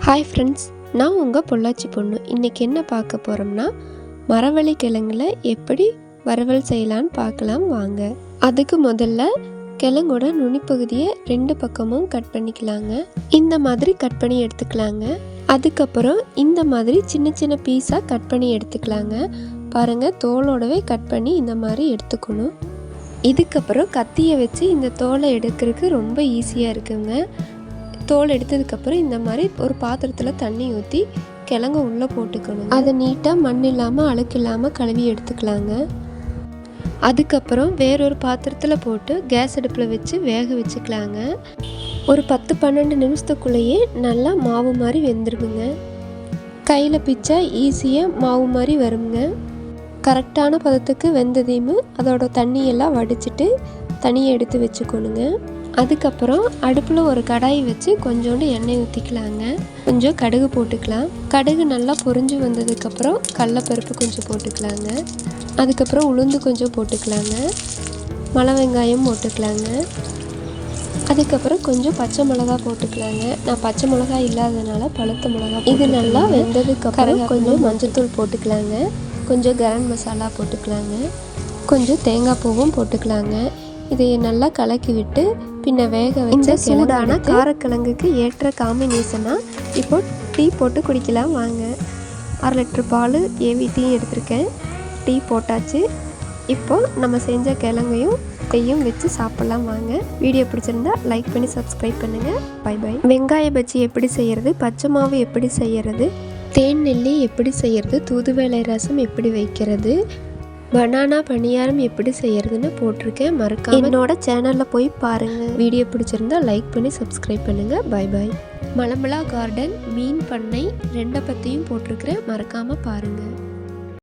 Hi friends நான் உங்கள் பொள்ளாச்சி பொண்ணு. இன்றைக்கி என்ன பார்க்க போகிறோம்னா மரவள்ளி கிழங்குல எப்படி வறுவல் செய்யலான்னு பார்க்கலாம் வாங்க. அதுக்கு முதல்ல கிழங்கோட நுனிப்பகுதியை ரெண்டு பக்கமும் கட் பண்ணிக்கலாங்க. இந்த மாதிரி கட் பண்ணி எடுத்துக்கலாங்க. அதுக்கப்புறம் இந்த மாதிரி சின்ன சின்ன பீஸாக கட் பண்ணி எடுத்துக்கலாங்க. பாருங்கள் தோலோடவே கட் பண்ணி இந்த மாதிரி எடுத்துக்கணும். இதுக்கப்புறம் கத்தியை வச்சு இந்த தோலை எடுக்கிறதுக்கு ரொம்ப ஈஸியாக இருக்குங்க. தோல் எடுத்ததுக்கப்புறம் இந்த மாதிரி ஒரு பாத்திரத்தில் தண்ணி ஊற்றி கிழங்க உள்ளே போட்டுக்கணும். அதை நீட்டாக மண் இல்லாமல் அழுக்கு இல்லாமல் கழுவி எடுத்துக்கலாங்க. அதுக்கப்புறம் வேறொரு பாத்திரத்தில் போட்டு கேஸ் அடுப்பில் வச்சு வேக வச்சுக்கலாங்க. ஒரு பத்து பன்னெண்டு நிமிஷத்துக்குள்ளேயே நல்லா மாவு மாதிரி வெந்துருக்குங்க கையில் பிச்சா ஈஸியாக மாவு மாதிரி வருங்க. கரெக்டான பதத்துக்கு வெந்ததையும் அதோட தண்ணியெல்லாம் வடிச்சிட்டு தனியாக எடுத்து வச்சுக்கணுங்க. அதுக்கப்புறம் அடுப்பில் ஒரு கடாய் வச்சு கொஞ்சோண்டு எண்ணெய் ஊற்றிக்கலாங்க கொஞ்சம் கடுகு போட்டுக்கலாம். கடுகு நல்லா பொரிஞ்சு வந்ததுக்கப்புறம் கடலப்பருப்பு கொஞ்சம் போட்டுக்கலாங்க. அதுக்கப்புறம் உளுந்து கொஞ்சம் போட்டுக்கலாங்க. மலை வெங்காயம் போட்டுக்கலாங்க. அதுக்கப்புறம் கொஞ்சம் பச்சை மிளகா போட்டுக்கலாங்க. நான் பச்சை மிளகா இல்லாதனால பழுத்த மிளகா இது நல்லா வெந்ததுக்கப்புறம் கொஞ்சம் மஞ்சத்தூள் போட்டுக்கலாங்க. கொஞ்சம் கரம் மசாலா போட்டுக்கலாங்க. கொஞ்சம் தேங்காய் பூவும் போட்டுக்கலாங்க. இதை நல்லா கலக்கி விட்டு பின்ன வேக வச்ச சூடான காரக்கிழங்குக்கு ஏற்ற காம்பினேஷனாக இப்போ டீ போட்டு குடிக்கலாம். வாங்க. அரை லிட்டர் பால் ஏவி டீ எடுத்திருக்கேன். டீ போட்டாச்சு. இப்போ நம்ம செஞ்ச கிழங்கையும் டீயும் வச்சு சாப்பிட்லாம். வாங்க. வீடியோ பிடிச்சிருந்தா லைக் பண்ணி சப்ஸ்கிரைப் பண்ணுங்கள் பை பை வெங்காய பஜ்ஜி எப்படி செய்கிறது பச்சை மாவு எப்படி செய்கிறது தேன் நெல்லி எப்படி செய்கிறது தூதுவளை ரசம் எப்படி வைக்கிறது? பனானா பணியாரம் எப்படி செய்யறதுன்னு போட்டிருக்கேன். மறக்காம என்னோட சேனலில் போய் பாருங்க. வீடியோ பிடிச்சிருந்தா லைக் பண்ணி சப்ஸ்கிரைப் பண்ணுங்க. பை பை மலமலா கார்டன் மீன் பண்ணை ரெண்டை பற்றியும் போட்டிருக்கிறேன். மறக்காம பாருங்கள்